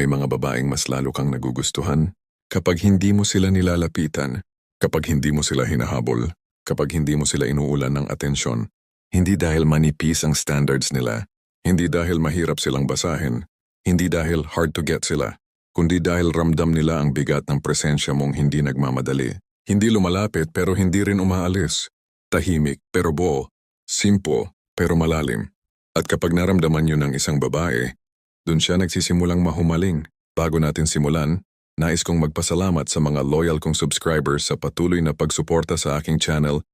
May mga babaeng mas lalo kang nagugustuhan kapag hindi mo sila nilalapitan, kapag hindi mo sila hinahabol, kapag hindi mo sila inuulan ng atensyon. Hindi dahil manipis ang standards nila, hindi dahil mahirap silang basahin, hindi dahil hard to get sila, kundi dahil ramdam nila ang bigat ng presensya mong hindi nagmamadali. Hindi lumalapit pero hindi rin umaalis. Tahimik pero buo, simpo pero malalim. At kapag naramdaman yun ng isang babae, dun siya nagsisimulang mahumaling. Bago natin simulan, nais kong magpasalamat sa mga loyal kong subscribers sa patuloy na pagsuporta sa aking channel.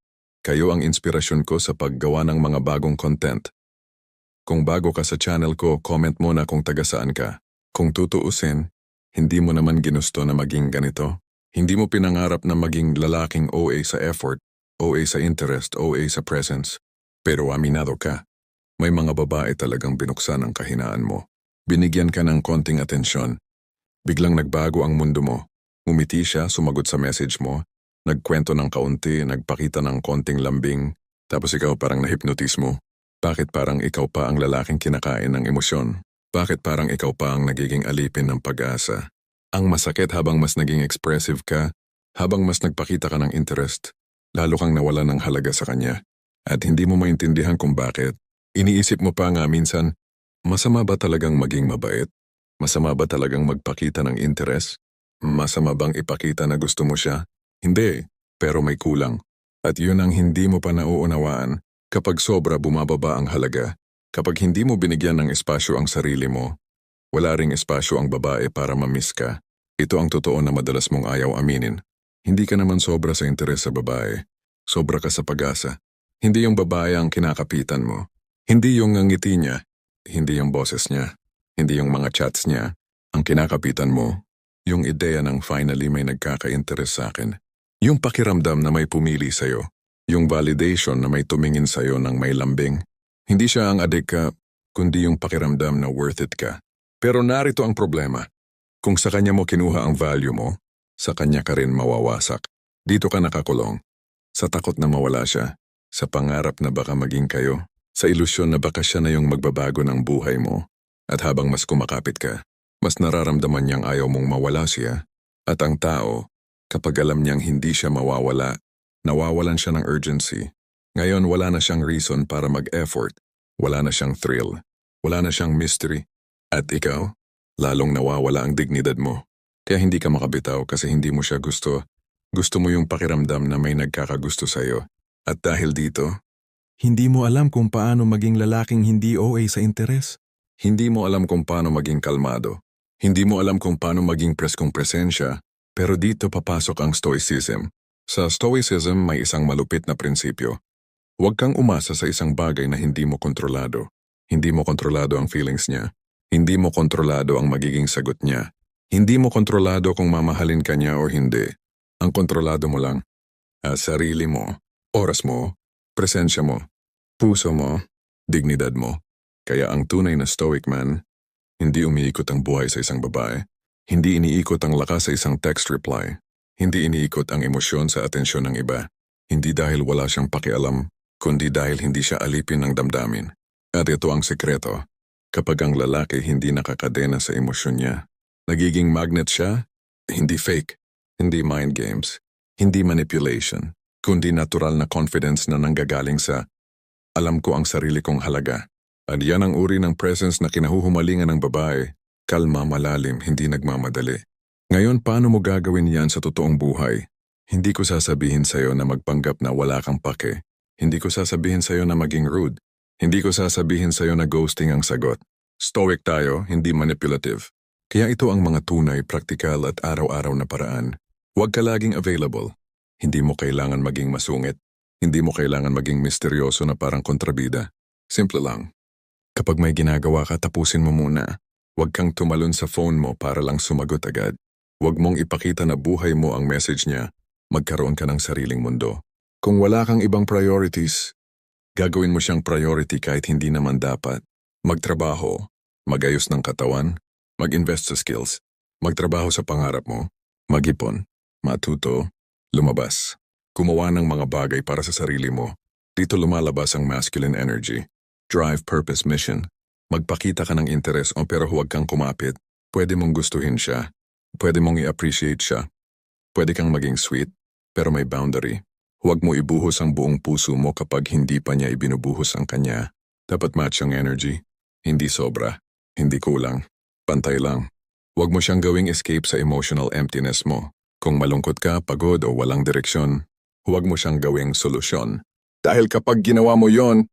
Kayo ang inspirasyon ko sa paggawa ng mga bagong content. Kung bago ka sa channel ko, comment mo na kung taga saan ka. Kung tutuusin, hindi mo naman ginusto na maging ganito. Hindi mo pinangarap na maging lalaking OA sa effort, OA sa interest, OA sa presence. Pero aminado ka, may mga babae talagang binuksan ang kahinaan mo. Binigyan ka ng konting atensyon. Biglang nagbago ang mundo mo. Umiti siya, sumagot sa message mo, nagkwento ng kaunti, nagpakita ng konting lambing, tapos ikaw parang nahipnotis mo. Bakit parang ikaw pa ang lalaking kinakain ng emosyon? Bakit parang ikaw pa ang nagiging alipin ng pag-asa? Ang masakit habang mas naging expressive ka, habang mas nagpakita ka ng interest, lalo kang nawala ng halaga sa kanya. At hindi mo maintindihan kung bakit. Iniisip mo pa nga minsan, masama ba talagang maging mabait? Masama ba talagang magpakita ng interest? Masama bang ipakita na gusto mo siya? Hindi, pero may kulang. At yun ang hindi mo pa nauunawaan kapag sobra bumababa ang halaga. Kapag hindi mo binigyan ng espasyo ang sarili mo, wala ring espasyo ang babae para mamiss ka. Ito ang totoo na madalas mong ayaw aminin. Hindi ka naman sobra sa interes sa babae. Sobra ka sa pag-asa. Hindi yung babae ang kinakapitan mo. Hindi yung ngiti niya. Hindi yung boses niya. Hindi yung mga chats niya. Ang kinakapitan mo, yung ideya ng finally may nagkaka-interest sa akin. Yung pakiramdam na may pumili sa'yo. Yung validation na may tumingin sa'yo ng may lambing. Hindi siya ang adik ka, kundi yung pakiramdam na worth it ka. Pero narito ang problema. Kung sa kanya mo kinuha ang value mo, sa kanya ka rin mawawasak. Dito ka nakakulong. Sa takot na mawala siya. Sa pangarap na baka maging kayo. Sa ilusyon na baka siya na yung magbabago ng buhay mo. At habang mas kumakapit ka, mas nararamdaman niyang ayaw mong mawala siya. At ang tao, kapag alam niyang hindi siya mawawala, nawawalan siya ng urgency. Ngayon wala na siyang reason para mag-effort. Wala na siyang thrill. Wala na siyang mystery. At ikaw, lalong nawawala ang dignidad mo. Kaya hindi ka makabitaw kasi hindi mo siya gusto. Gusto mo yung pakiramdam na may nagkakagusto sa'yo. At dahil dito, Hindi mo alam kung paano maging lalaking hindi OA sa interes. hindi mo alam kung paano maging kalmado. Hindi mo alam kung paano maging preskong presensya. Pero dito papasok ang stoicism. Sa stoicism may isang malupit na prinsipyo. Huwag kang umasa sa isang bagay na hindi mo kontrolado. Hindi mo kontrolado ang feelings niya. Hindi mo kontrolado ang magiging sagot niya. Hindi mo kontrolado kung mamahalin ka niya o hindi. Ang kontrolado mo lang, ah, sarili mo, oras mo, presensya mo, puso mo, dignidad mo. Kaya ang tunay na stoic man, hindi umiikot ang buhay sa isang babae. Hindi iniikot ang lakas sa isang text reply. Hindi iniikot ang emosyon sa atensyon ng iba. Hindi dahil wala siyang pakialam, kundi dahil hindi siya alipin ng damdamin. At ito ang sekreto. Kapag ang lalaki hindi nakakadena sa emosyon niya, nagiging magnet siya, hindi fake, hindi mind games, hindi manipulation, kundi natural na confidence na nanggagaling sa alam ko ang sarili kong halaga. At yan ang uri ng presence na kinahuhumalingan ng babae, kalma malalim, hindi nagmamadali. Ngayon, paano mo gagawin yan sa totoong buhay? Hindi ko sasabihin sa'yo na magpanggap na wala kang pake. Hindi ko sasabihin sa'yo na maging rude. Hindi ko sasabihin sa'yo na ghosting ang sagot. Stoic tayo, hindi manipulative. Kaya ito ang mga tunay, praktikal at araw-araw na paraan. Huwag ka laging available. Hindi mo kailangan maging masungit. Hindi mo kailangan maging misteryoso na parang kontrabida. Simple lang. Kapag may ginagawa ka, tapusin mo muna. Huwag kang tumalon sa phone mo para lang sumagot agad. Huwag mong ipakita na buhay mo ang message niya. Magkaroon ka ng sariling mundo. Kung wala kang ibang priorities, gagawin mo siyang priority kahit hindi naman dapat. Magtrabaho, magayos ng katawan, mag-invest sa skills, magtrabaho sa pangarap mo, mag-ipon, matuto, lumabas. Gumawa ng mga bagay para sa sarili mo. Dito lumalabas ang masculine energy. Drive, purpose, mission. Magpakita ka ng interes o pero huwag kang kumapit. Pwede mong gustuhin siya. Pwede mong i-appreciate siya. Pwede kang maging sweet, pero may boundary. Huwag mo ibuhos ang buong puso mo kapag hindi pa niya ibinubuhos ang kanya. Dapat match ang energy. Hindi sobra. Hindi kulang. Pantay lang. Huwag mo siyang gawing escape sa emotional emptiness mo. Kung malungkot ka, pagod o walang direksyon, huwag mo siyang gawing solusyon. Dahil kapag ginawa mo yon,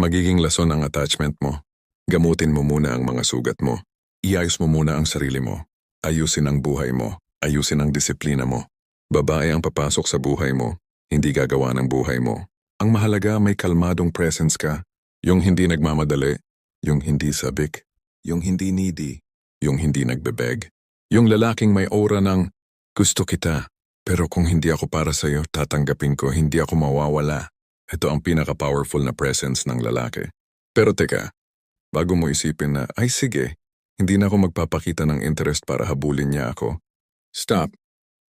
magiging lason ang attachment mo. Gamutin mo muna ang mga sugat mo. Iayos mo muna ang sarili mo. Ayusin ang buhay mo. Ayusin ang disiplina mo. Babae ang papasok sa buhay mo, hindi gagawa ng buhay mo. Ang mahalaga may kalmadong presence ka. Yung hindi nagmamadali, yung hindi sabik, yung hindi needy, yung hindi nagbebeg. Yung lalaking may aura ng, gusto kita, pero kung hindi ako para sa'yo, tatanggapin ko, hindi ako mawawala. Ito ang pinaka-powerful na presence ng lalaki. Pero teka, bago mo isipin na, ay sige, hindi na ako magpapakita ng interest para habulin niya ako. Stop.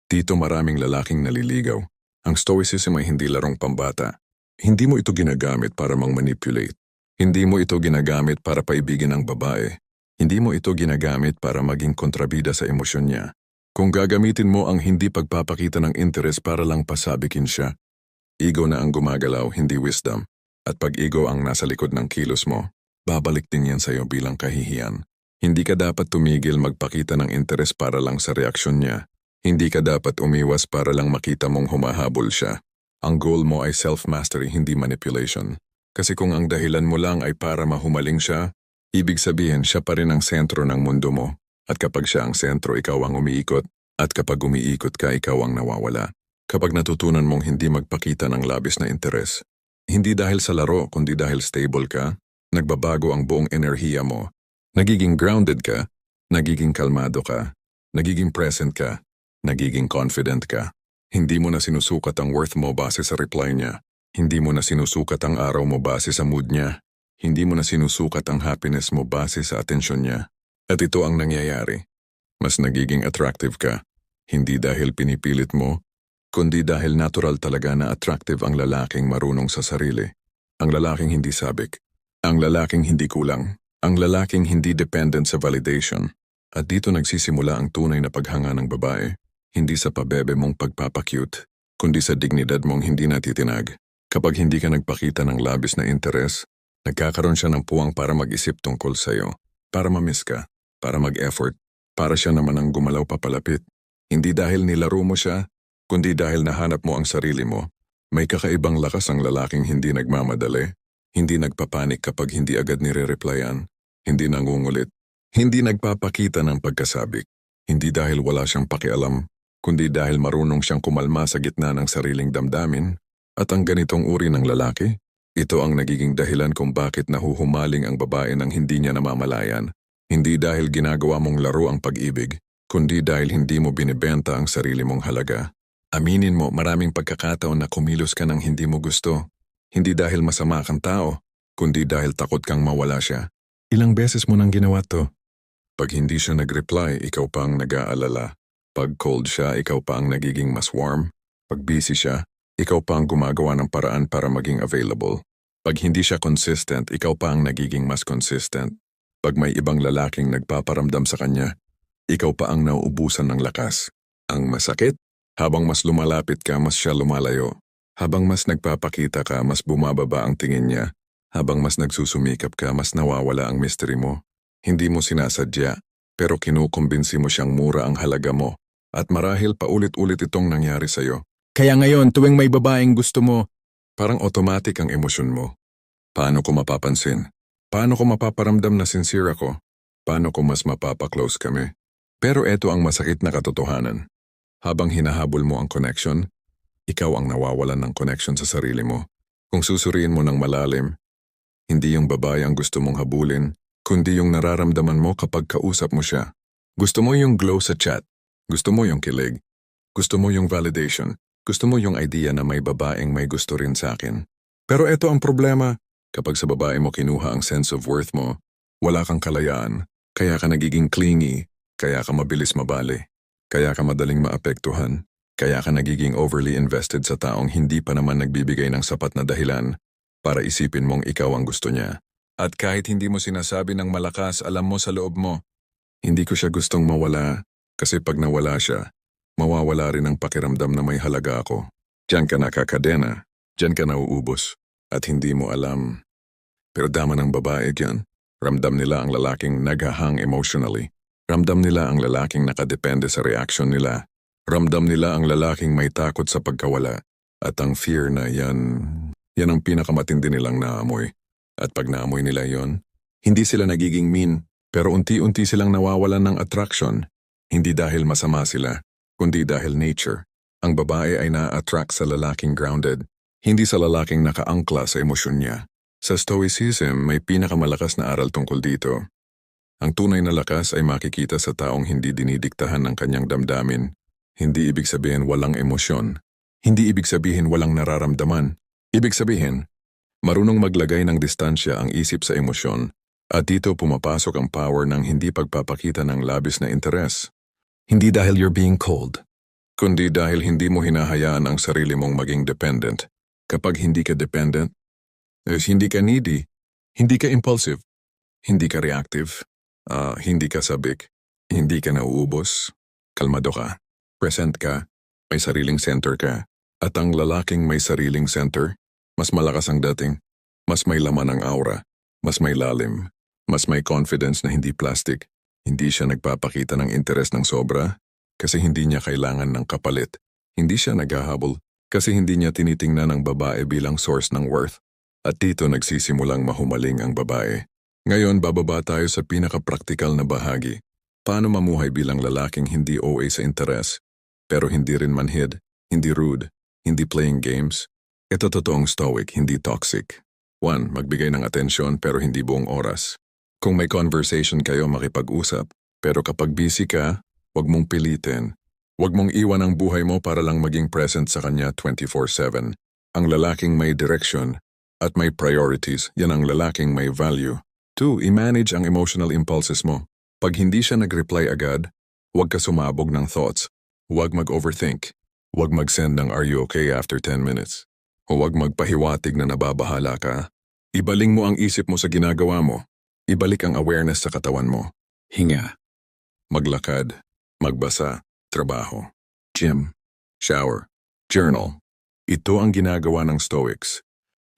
Dito maraming lalaking naliligaw. Ang stoicism ay hindi larong pambata. Hindi mo ito ginagamit para mang-manipulate. Hindi mo ito ginagamit para paibigin ang babae. Hindi mo ito ginagamit para maging kontrabida sa emosyon niya. Kung gagamitin mo ang hindi pagpapakita ng interest para lang pasabikin siya, ego na ang gumagalaw, hindi wisdom. At pag ego ang nasa likod ng kilos mo, babalik din yan sa'yo bilang kahihiyan. Hindi ka dapat tumigil magpakita ng interes para lang sa reaksyon niya. Hindi ka dapat umiwas para lang makita mong humahabol siya. Ang goal mo ay self-mastery, hindi manipulation. Kasi kung ang dahilan mo lang ay para mahumaling siya, ibig sabihin siya pa rin ang sentro ng mundo mo. At kapag siya ang sentro, ikaw ang umiikot. At kapag umiikot ka, ikaw ang nawawala. Kapag natutunan mong hindi magpakita ng labis na interes, hindi dahil sa laro kundi dahil stable ka, nagbabago ang buong enerhiya mo Nagiging grounded ka, nagiging kalmado ka, nagiging present ka, nagiging confident ka. Hindi mo na sinusukat ang worth mo base sa reply niya. Hindi mo na sinusukat ang araw mo base sa mood niya. Hindi mo na sinusukat ang happiness mo base sa atensyon niya. At ito ang nangyayari. Mas nagiging attractive ka. Hindi dahil pinipilit mo, kundi dahil natural talaga na attractive ang lalaking marunong sa sarili. Ang lalaking hindi sabik. Ang lalaking hindi kulang. Ang lalaking hindi dependent sa validation. At dito nagsisimula ang tunay na paghanga ng babae. Hindi sa pabebe mong pagpapakyut, kundi sa dignidad mong hindi natitinag. Kapag hindi ka nagpakita ng labis na interes, nagkakaroon siya ng puwang para mag-isip tungkol sa'yo, para mamiss ka, para mag-effort, para siya naman ang gumalaw papalapit. Hindi dahil nilaro mo siya, kundi dahil nahanap mo ang sarili mo. May kakaibang lakas ang lalaking hindi nagmamadali, hindi nagpapanik kapag hindi agad nire-replyan, hindi nangungulit, hindi nagpapakita ng pagkasabik, hindi dahil wala siyang pakialam, kundi dahil marunong siyang kumalma sa gitna ng sariling damdamin, at ang ganitong uri ng lalaki, ito ang nagiging dahilan kung bakit nahuhumaling ang babae ng hindi niya namamalayan, hindi dahil ginagawa mong laro ang pag-ibig, kundi dahil hindi mo binibenta ang sarili mong halaga. Aminin mo maraming pagkakataon na kumilos ka ng hindi mo gusto, hindi dahil masama kang tao, kundi dahil takot kang mawala siya. Ilang beses mo nang ginawa to? Pag hindi siya nag-reply, ikaw pa ang nag-aalala. Pag cold siya, ikaw pa ang nagiging mas warm. Pag busy siya, ikaw pa ang gumagawa ng paraan para maging available. Pag hindi siya consistent, ikaw pa ang nagiging mas consistent. Pag may ibang lalaking nagpaparamdam sa kanya, ikaw pa ang nauubusan ng lakas. Ang masakit, habang mas lumalapit ka, mas siya lumalayo. Habang mas nagpapakita ka, mas bumababa ang tingin niya. Habang mas nagsusumikap ka, mas nawawala ang mystery mo. Hindi mo sinasadya, pero kinukumbinsi mo siyang mura ang halaga mo. At marahil paulit-ulit itong nangyari sa'yo. Kaya ngayon, tuwing may babaeng gusto mo, Parang automatic ang emosyon mo. Paano ko mapapansin? Paano ko mapaparamdam na sincere ako? Paano ko mas mapapaklose kami? Pero eto ang masakit na katotohanan. Habang hinahabol mo ang connection, ikaw ang nawawalan ng connection sa sarili mo. Kung susuriin mo ng malalim, hindi yung babae ang gusto mong habulin, kundi yung nararamdaman mo kapag kausap mo siya. Gusto mo yung glow sa chat. Gusto mo yung kilig. Gusto mo yung validation. Gusto mo yung idea na may babaeng may gusto rin sa akin. Pero ito ang problema. Kapag sa babae mo kinuha ang sense of worth mo, wala kang kalayaan, kaya ka nagiging clingy, kaya ka mabilis mabali, kaya ka madaling maapektuhan, kaya ka nagiging overly invested sa taong hindi pa naman nagbibigay ng sapat na dahilan para isipin mong ikaw ang gusto niya. At kahit hindi mo sinasabi ng malakas, alam mo sa loob mo, Hindi ko siya gustong mawala kasi pag nawala siya, mawawala rin ang pakiramdam na may halaga ako. Diyan ka nakakadena, diyan ka nauubos, at hindi mo alam. Pero dama ng babae yan. Ramdam nila ang lalaking naghahang emotionally. Ramdam nila ang lalaking nakadepende sa reaction nila. Ramdam nila ang lalaking may takot sa pagkawala. At ang fear na yan, yan ang pinakamatindi nilang naamoy. At pag naamoy nila yon, hindi sila nagiging mean, pero unti-unti silang nawawalan ng attraction. Hindi dahil masama sila, kundi dahil nature. Ang babae ay na-attract sa lalaking grounded, hindi sa lalaking nakaangkla sa emosyon niya. Sa Stoicism, may pinakamalakas na aral tungkol dito. Ang tunay na lakas ay makikita sa taong hindi dinidiktahan ng kanyang damdamin. Hindi ibig sabihin walang emosyon. Hindi ibig sabihin walang nararamdaman. Ibig sabihin, marunong maglagay ng distansya ang isip sa emosyon at dito pumapasok ang power ng hindi pagpapakita ng labis na interes. Hindi dahil you're being cold, kundi dahil hindi mo hinahayaan ang sarili mong maging dependent. Kapag hindi ka dependent, is hindi ka needy, hindi ka impulsive, hindi ka reactive, ah, hindi ka sabik, hindi ka nauubos, kalmado ka, present ka, may sariling center ka. At ang lalaking may sariling center, mas malakas ang dating, mas may laman ang aura, mas may lalim, mas may confidence na hindi plastic. Hindi siya nagpapakita ng interes ng sobra kasi hindi niya kailangan ng kapalit. Hindi siya naghahabol kasi hindi niya tinitingnan ang babae bilang source ng worth. At dito nagsisimulang mahumaling ang babae. Ngayon bababa tayo sa pinaka-praktikal na bahagi. Paano mamuhay bilang lalaking hindi OA sa interes, pero hindi rin manhid, hindi rude, hindi playing games. Ito totoong stoic, hindi toxic. 1. Magbigay ng atensyon pero hindi buong oras. Kung may conversation kayo makipag-usap, pero kapag busy ka, Huwag mong pilitin. Huwag mong iwan ang buhay mo para lang maging present sa kanya 24-7. Ang lalaking may direction at may priorities, yan ang lalaking may value. 2. I-manage ang emotional impulses mo. Pag hindi siya nag-reply agad, huwag ka sumabog ng thoughts. Huwag mag-overthink. Huwag mag-send ng are you okay after 10 minutes. Huwag magpahiwatig na nababahala ka. Ibaling mo ang isip mo sa ginagawa mo. Ibalik ang awareness sa katawan mo. Hinga. Maglakad magbasa, trabaho, gym, shower, journal. Ito ang ginagawa ng Stoics.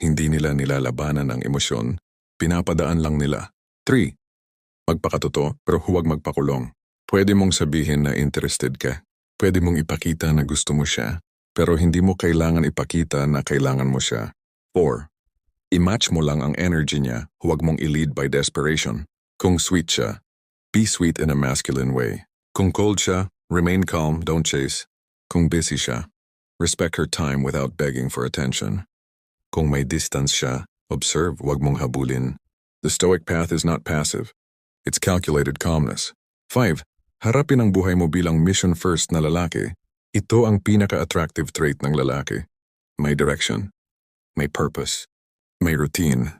Hindi nila nilalabanan ang emosyon, pinapadaan lang nila. 3. Magpakatoto pero huwag magpakulong. Pwede mong sabihin na interested ka. Pwede mong ipakita na gusto mo siya, pero hindi mo kailangan ipakita na kailangan mo siya. 4. I-match mo lang ang energy niya, huwag mong i-lead by desperation. Kung sweet siya, be sweet in a masculine way. Kung cold siya, remain calm, don't chase. Kung busy siya, respect her time without begging for attention. Kung may distance siya, observe, wag mong habulin. The stoic path is not passive. It's calculated calmness. 5. Harapin ang buhay mo bilang mission first na lalaki. Ito ang pinaka-attractive trait ng lalaki. May direction. May purpose. May routine.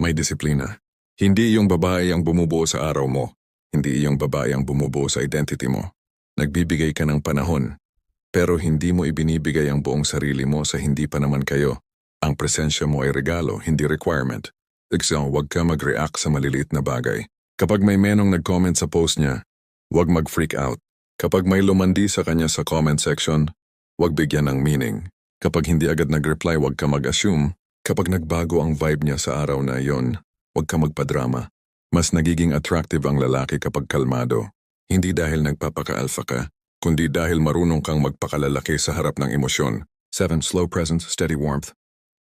May disiplina. Hindi yung babae ang bumubuo sa araw mo. Hindi iyong babae ang bumubuo sa identity mo. Nagbibigay ka ng panahon, pero hindi mo ibinibigay ang buong sarili mo sa hindi pa naman kayo. Ang presensya mo ay regalo, hindi requirement. Exam, huwag ka mag-react sa maliliit na bagay. Kapag may menong nag-comment sa post niya, huwag mag-freak out. Kapag may lumandi sa kanya sa comment section, huwag bigyan ng meaning. Kapag hindi agad nag-reply, huwag ka mag-assume. Kapag nagbago ang vibe niya sa araw na iyon, huwag ka magpadrama. Mas nagiging attractive ang lalaki kapag kalmado. Hindi dahil nagpapaka-alpha ka, kundi dahil marunong kang magpakalalaki sa harap ng emosyon. 7. Slow presence, steady warmth.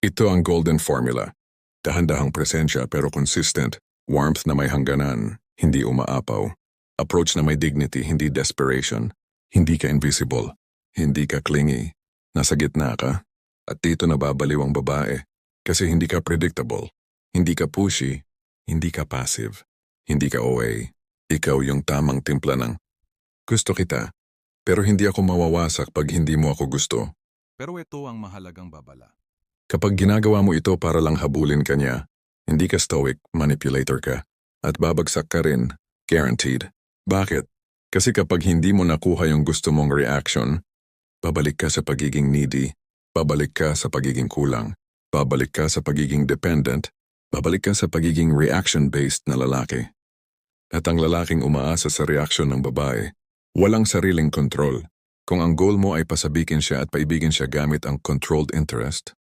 Ito ang golden formula. Dahan-dahang presensya pero consistent. Warmth na may hangganan, hindi umaapaw. Approach na may dignity, hindi desperation. Hindi ka invisible. Hindi ka clingy. Nasa gitna ka. At dito nababaliw ang babae. Kasi hindi ka predictable. Hindi ka pushy. Hindi ka passive. Hindi ka OA. Ikaw yung tamang timpla ng gusto kita, pero hindi ako mawawasak pag hindi mo ako gusto. Pero ito ang mahalagang babala. Kapag ginagawa mo ito para lang habulin ka niya, hindi ka stoic, manipulator ka. At babagsak ka rin, guaranteed. Bakit? Kasi kapag hindi mo nakuha yung gusto mong reaction, babalik ka sa pagiging needy, babalik ka sa pagiging kulang, babalik ka sa pagiging dependent, babalik ka sa pagiging reaction-based na lalaki. At ang lalaking umaasa sa reaksyon ng babae, walang sariling control. Kung ang goal mo ay pasabikin siya at paibigin siya gamit ang controlled interest,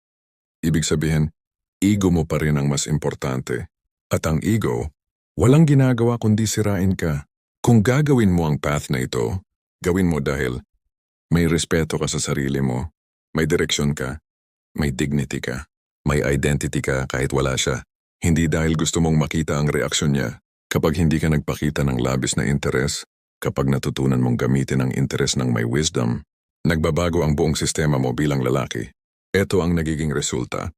ibig sabihin, ego mo pa rin ang mas importante. At ang ego, walang ginagawa kundi sirain ka. Kung gagawin mo ang path na ito, gawin mo dahil may respeto ka sa sarili mo, may direksyon ka, may dignity ka, may identity ka kahit wala siya. Hindi dahil gusto mong makita ang reaksyon niya. Kapag hindi ka nagpakita ng labis na interes, kapag natutunan mong gamitin ang interes ng may wisdom, nagbabago ang buong sistema mo bilang lalaki. Ito ang nagiging resulta.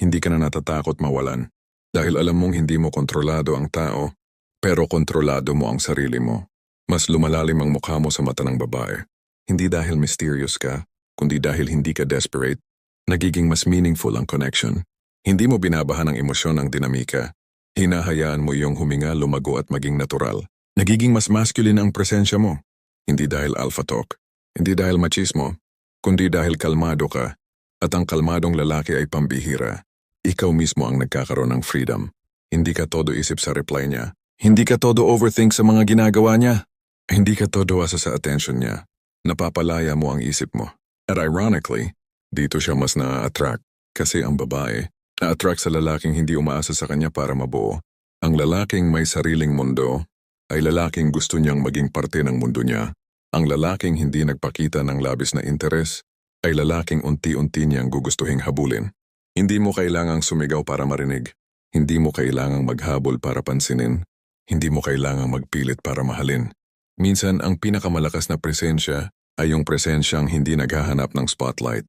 Hindi ka na natatakot mawalan dahil alam mong hindi mo kontrolado ang tao, pero kontrolado mo ang sarili mo. Mas lumalalim ang mukha mo sa mata ng babae. Hindi dahil mysterious ka, kundi dahil hindi ka desperate. Nagiging mas meaningful ang connection. Hindi mo binabahan ng emosyon ang dinamika. Hinahayaan mo iyong huminga, lumago at maging natural. Nagiging mas masculine ang presensya mo. Hindi dahil alpha talk, hindi dahil machismo, kundi dahil kalmado ka. At ang kalmadong lalaki ay pambihira. Ikaw mismo ang nagkakaroon ng freedom. Hindi ka todo isip sa reply niya. Hindi ka todo overthink sa mga ginagawa niya. Hindi ka todo asa sa attention niya. Napapalaya mo ang isip mo. At ironically, dito siya mas na-attract kasi ang babae na-attract sa lalaking hindi umaasa sa kanya para mabuo. Ang lalaking may sariling mundo ay lalaking gusto niyang maging parte ng mundo niya. Ang lalaking hindi nagpakita ng labis na interes ay lalaking unti-unti niyang gugustuhing habulin. Hindi mo kailangang sumigaw para marinig. Hindi mo kailangang maghabol para pansinin. Hindi mo kailangang magpilit para mahalin. Minsan ang pinakamalakas na presensya ay yung presensyang hindi naghahanap ng spotlight.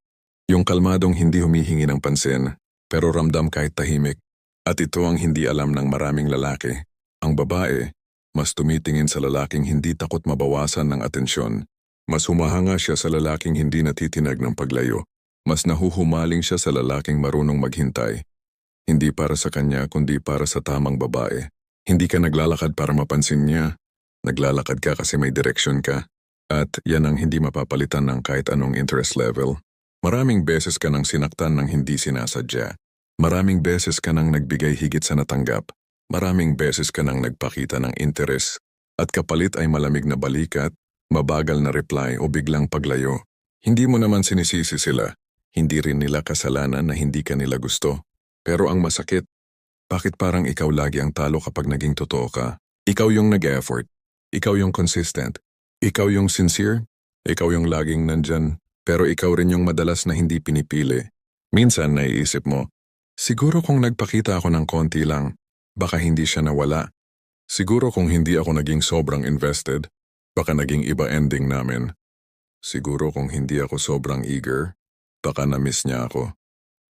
Yung kalmadong hindi humihingi ng pansin, pero ramdam kahit tahimik. At ito ang hindi alam ng maraming lalaki. Ang babae, mas tumitingin sa lalaking hindi takot mabawasan ng atensyon. Mas humahanga siya sa lalaking hindi natitinag ng paglayo. Mas nahuhumaling siya sa lalaking marunong maghintay. Hindi para sa kanya kundi para sa tamang babae. Hindi ka naglalakad para mapansin niya. Naglalakad ka kasi may direksyon ka. At yan ang hindi mapapalitan ng kahit anong interest level. Maraming beses ka nang sinaktan ng hindi sinasadya. Maraming beses ka nang nagbigay higit sa natanggap. Maraming beses ka nang nagpakita ng interes. At kapalit ay malamig na balikat, mabagal na reply o biglang paglayo. Hindi mo naman sinisisi sila. Hindi rin nila kasalanan na hindi ka nila gusto. Pero ang masakit, bakit parang ikaw lagi ang talo kapag naging totoo ka? Ikaw yung nag-effort. Ikaw yung consistent. Ikaw yung sincere. Ikaw yung laging nandyan pero ikaw rin yung madalas na hindi pinipili. Minsan naiisip mo, siguro kung nagpakita ako ng konti lang, baka hindi siya nawala. Siguro kung hindi ako naging sobrang invested, baka naging iba ending namin. Siguro kung hindi ako sobrang eager, baka na-miss niya ako.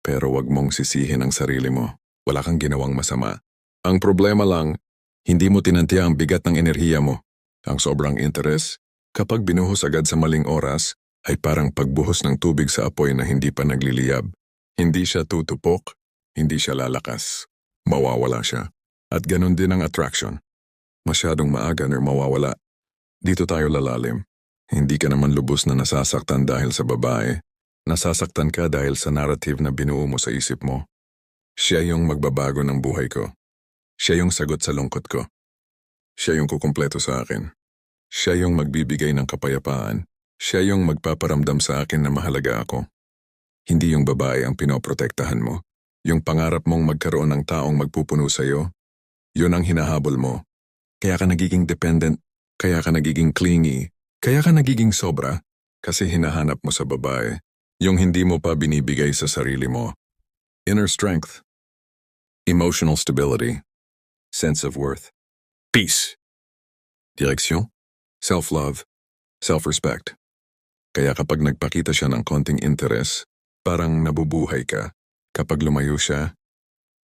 Pero wag mong sisihin ang sarili mo. Wala kang ginawang masama. Ang problema lang, hindi mo tinantiya ang bigat ng enerhiya mo. Ang sobrang interes, kapag binuhos agad sa maling oras, ay parang pagbuhos ng tubig sa apoy na hindi pa nagliliyab. Hindi siya tutupok, hindi siya lalakas. Mawawala siya. At ganun din ang attraction. Masyadong maaga nor mawawala. Dito tayo lalalim. Hindi ka naman lubos na nasasaktan dahil sa babae. Nasasaktan ka dahil sa narrative na binuo mo sa isip mo. Siya yung magbabago ng buhay ko. Siya yung sagot sa lungkot ko. Siya yung kukumpleto sa akin. Siya yung magbibigay ng kapayapaan. Siya yung magpaparamdam sa akin na mahalaga ako. Hindi yung babae ang pinoprotektahan mo. Yung pangarap mong magkaroon ng taong magpupuno sa'yo, yun ang hinahabol mo. Kaya ka nagiging dependent, kaya ka nagiging clingy, kaya ka nagiging sobra, kasi hinahanap mo sa babae, yung hindi mo pa binibigay sa sarili mo. Inner strength, emotional stability, sense of worth, peace, direksyon, self-love, self-respect. Kaya kapag nagpakita siya ng konting interes, parang nabubuhay ka. Kapag lumayo siya,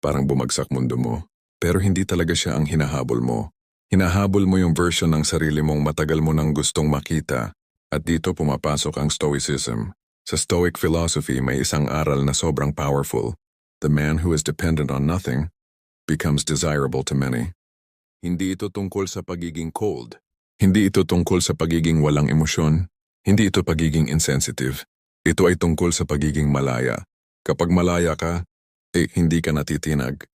parang bumagsak mundo mo. Pero hindi talaga siya ang hinahabol mo. Hinahabol mo yung version ng sarili mong matagal mo nang gustong makita. At dito pumapasok ang Stoicism. Sa Stoic philosophy may isang aral na sobrang powerful. The man who is dependent on nothing becomes desirable to many. Hindi ito tungkol sa pagiging cold. Hindi ito tungkol sa pagiging walang emosyon. Hindi ito pagiging insensitive. Ito ay tungkol sa pagiging malaya. Kapag malaya ka, eh hindi ka natitinag.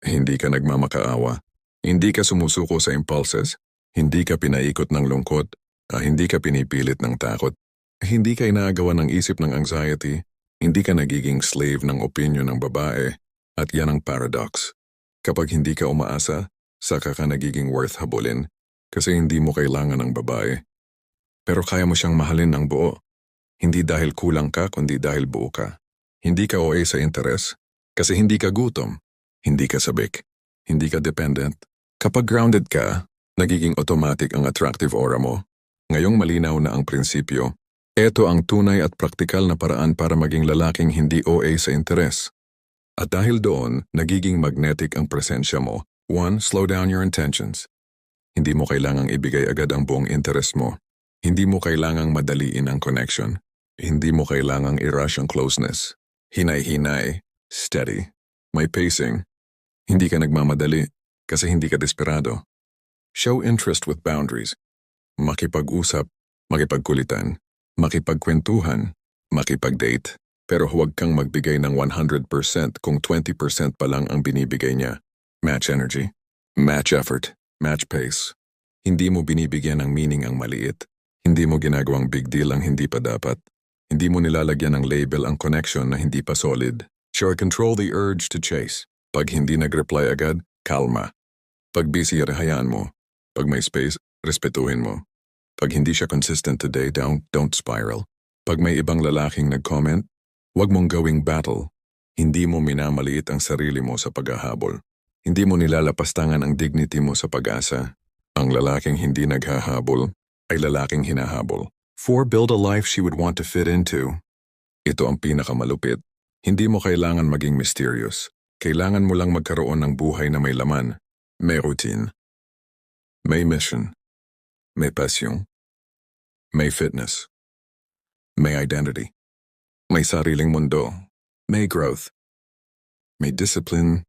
Hindi ka nagmamakaawa. Hindi ka sumusuko sa impulses, hindi ka pinaikot ng lungkot, ah, hindi ka pinipilit ng takot, hindi ka inaagawan ng isip ng anxiety, hindi ka nagiging slave ng opinion ng babae, at yan ang paradox. Kapag hindi ka umaasa, saka ka nagiging worth habulin kasi hindi mo kailangan ng babae. Pero kaya mo siyang mahalin ng buo. Hindi dahil kulang ka, kundi dahil buo ka. Hindi ka OA sa interes, kasi hindi ka gutom, hindi ka sabik, hindi ka dependent. Kapag grounded ka, nagiging automatic ang attractive aura mo. Ngayong malinaw na ang prinsipyo, ito ang tunay at praktikal na paraan para maging lalaking hindi OA sa interes. At dahil doon, nagiging magnetic ang presensya mo. One, slow down your intentions. Hindi mo kailangang ibigay agad ang buong interest mo. Hindi mo kailangang madaliin ang connection. Hindi mo kailangang i-rush ang closeness. Hinay-hinay, steady, may pacing. Hindi ka nagmamadali kasi hindi ka desperado. Show interest with boundaries. Makipag-usap, makipagkulitan, makipagkwentuhan, makipag-date, pero huwag kang magbigay ng 100% kung 20% pa lang ang binibigay niya. Match energy, match effort, match pace. Hindi mo binibigyan ng meaning ang maliit. Hindi mo ginagawang big deal ang hindi pa dapat. Hindi mo nilalagyan ng label ang connection na hindi pa solid. Sure, control the urge to chase. Pag hindi nag-reply agad, kalma. Pag busy, hayaan mo. Pag may space, respetuhin mo. Pag hindi siya consistent today, don't, don't spiral. Pag may ibang lalaking nag-comment, huwag mong gawing battle. Hindi mo minamaliit ang sarili mo sa paghahabol. Hindi mo nilalapastangan ang dignity mo sa pag-asa. Ang lalaking hindi naghahabol ay lalaking hinahabol. For build a life she would want to fit into. Ito ang pinakamalupit. Hindi mo kailangan maging mysterious. Kailangan mo lang magkaroon ng buhay na may laman. May routine. May mission. May passion. May fitness. May identity. May sariling mundo. May growth. May discipline.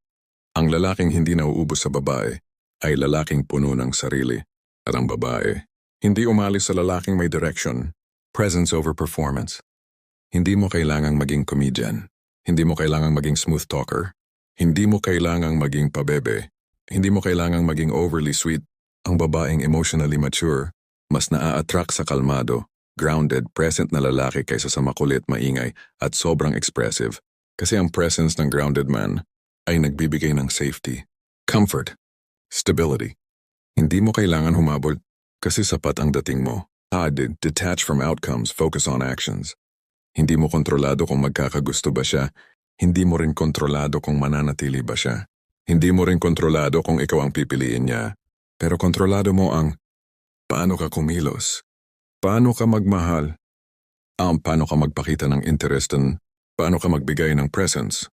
Ang lalaking hindi nauubos sa babae ay lalaking puno ng sarili. At ang babae, hindi umalis sa lalaking may direction. Presence over performance. Hindi mo kailangang maging comedian. Hindi mo kailangang maging smooth talker. Hindi mo kailangang maging pabebe. Hindi mo kailangang maging overly sweet. Ang babaeng emotionally mature, mas naa-attract sa kalmado, grounded, present na lalaki kaysa sa makulit, maingay, at sobrang expressive. Kasi ang presence ng grounded man ay nagbibigay ng safety, comfort, stability. Hindi mo kailangan humabol kasi sapat ang dating mo. Added, detach from outcomes, focus on actions. Hindi mo kontrolado kung magkakagusto ba siya. Hindi mo rin kontrolado kung mananatili ba siya. Hindi mo rin kontrolado kung ikaw ang pipiliin niya. Pero kontrolado mo ang paano ka kumilos, paano ka magmahal, ang paano ka magpakita ng interest and paano ka magbigay ng presence.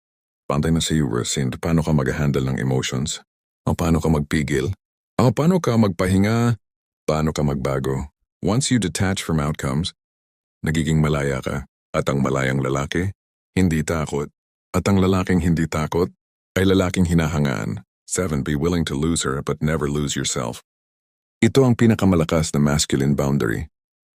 Pantay na sa iyo, Rosine, paano ka mag-handle ng emotions, o paano ka magpigil, o paano ka magpahinga, paano ka magbago. Once you detach from outcomes, nagiging malaya ka. At ang malayang lalaki, hindi takot. At ang lalaking hindi takot, ay lalaking hinahangaan. 7. Be willing to lose her but never lose yourself. Ito ang pinakamalakas na masculine boundary.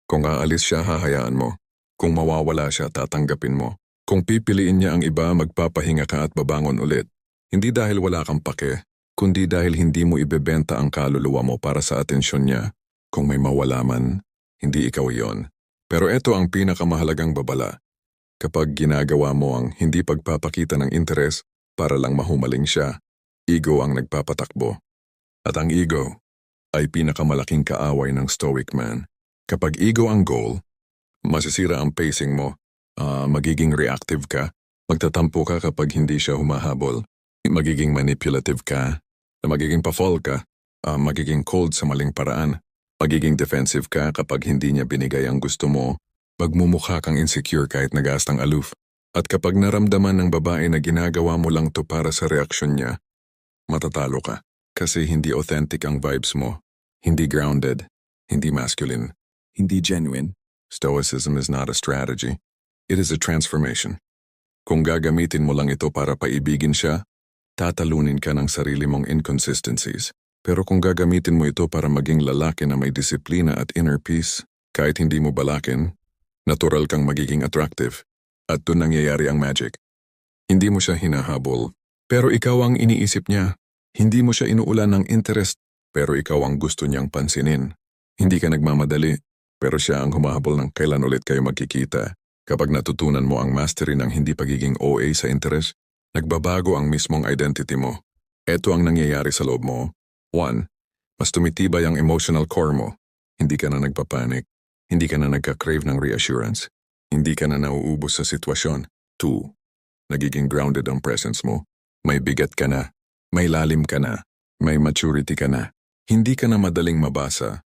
Kung aalis siya, hahayaan mo. Kung mawawala siya, tatanggapin mo. Kung pipiliin niya ang iba, magpapahinga ka at babangon ulit. Hindi dahil wala kang pake, kundi dahil hindi mo ibebenta ang kaluluwa mo para sa atensyon niya. Kung may mawala man, hindi ikaw iyon. Pero ito ang pinakamahalagang babala. Kapag ginagawa mo ang hindi pagpapakita ng interes para lang mahumaling siya, ego ang nagpapatakbo. At ang ego ay pinakamalaking kaaway ng stoic man. Kapag ego ang goal, masisira ang pacing mo, ah, magiging reactive ka, magtatampo ka kapag hindi siya humahabol, magiging manipulative ka, magiging pa-fall ka, ah, magiging cold sa maling paraan, magiging defensive ka kapag hindi niya binigay ang gusto mo, magmumukha kang insecure kahit nagastang aloof. At kapag naramdaman ng babae na ginagawa mo lang to para sa reaksyon niya, matatalo ka. Kasi hindi authentic ang vibes mo. Hindi grounded. Hindi masculine. Hindi genuine. Stoicism is not a strategy. It is a transformation. Kung gagamitin mo lang ito para paibigin siya, tatalunin ka ng sarili mong inconsistencies. Pero kung gagamitin mo ito para maging lalaki na may disiplina at inner peace, kahit hindi mo balakin, natural kang magiging attractive. At doon nangyayari ang magic. Hindi mo siya hinahabol, pero ikaw ang iniisip niya. Hindi mo siya inuulan ng interest, pero ikaw ang gusto niyang pansinin. Hindi ka nagmamadali, pero siya ang humahabol ng kailan ulit kayo magkikita. Kapag natutunan mo ang mastery ng hindi pagiging OA sa interest, nagbabago ang mismong identity mo. Ito ang nangyayari sa loob mo. 1. Mas tumitibay ang emotional core mo. Hindi ka na nagpapanik. Hindi ka na nagka-crave ng reassurance. Hindi ka na nauubos sa sitwasyon. 2. Nagiging grounded ang presence mo. May bigat ka na. May lalim ka na. May maturity ka na. Hindi ka na madaling mabasa.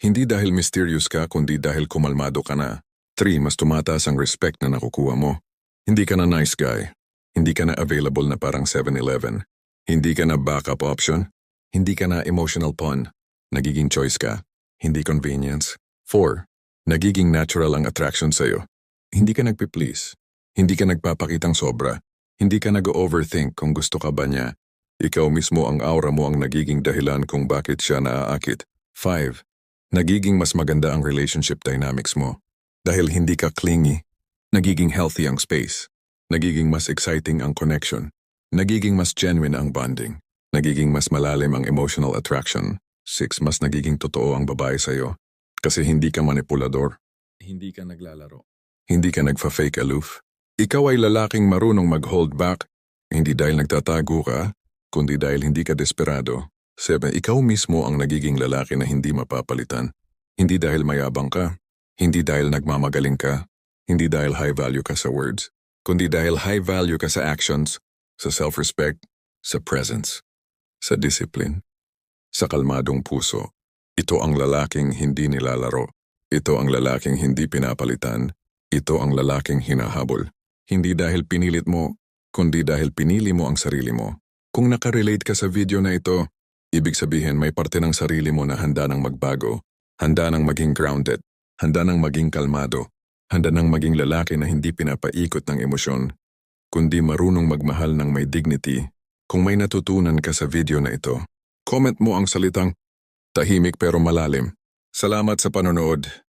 Hindi dahil mysterious ka, kundi dahil kumalmado ka na. 3. Mas tumataas ang respect na nakukuha mo. Hindi ka na nice guy. Hindi ka na available na parang 7-Eleven. Hindi ka na backup option. Hindi ka na emotional pawn. Nagiging choice ka. Hindi convenience. 4. Nagiging natural ang attraction sa'yo. Hindi ka nagpi-please. Hindi ka nagpapakitang sobra. Hindi ka nag-overthink kung gusto ka ba niya. Ikaw mismo ang aura mo ang nagiging dahilan kung bakit siya naaakit. 5. Nagiging mas maganda ang relationship dynamics mo. Dahil hindi ka clingy, nagiging healthy ang space. Nagiging mas exciting ang connection. Nagiging mas genuine ang bonding. Nagiging mas malalim ang emotional attraction. 6. Mas nagiging totoo ang babae sa'yo. Kasi hindi ka manipulador. Hindi ka naglalaro. Hindi ka nagfa-fake aloof. Ikaw ay lalaking marunong mag-hold back. Hindi dahil nagtatago ka, kundi dahil hindi ka desperado. 7. Ikaw mismo ang nagiging lalaki na hindi mapapalitan. Hindi dahil mayabang ka. Hindi dahil nagmamagaling ka. Hindi dahil high value ka sa words. Kundi dahil high value ka sa actions, sa self-respect, sa presence, sa discipline, sa kalmadong puso. Ito ang lalaking hindi nilalaro. Ito ang lalaking hindi pinapalitan. Ito ang lalaking hinahabol. Hindi dahil pinilit mo, kundi dahil pinili mo ang sarili mo. Kung nakarelate ka sa video na ito, ibig sabihin may parte ng sarili mo na handa ng magbago, handa ng maging grounded, handa ng maging kalmado, handa ng maging lalaki na hindi pinapaikot ng emosyon, kundi marunong magmahal ng may dignity. Kung may natutunan ka sa video na ito, comment mo ang salitang tahimik pero malalim. Salamat sa panonood.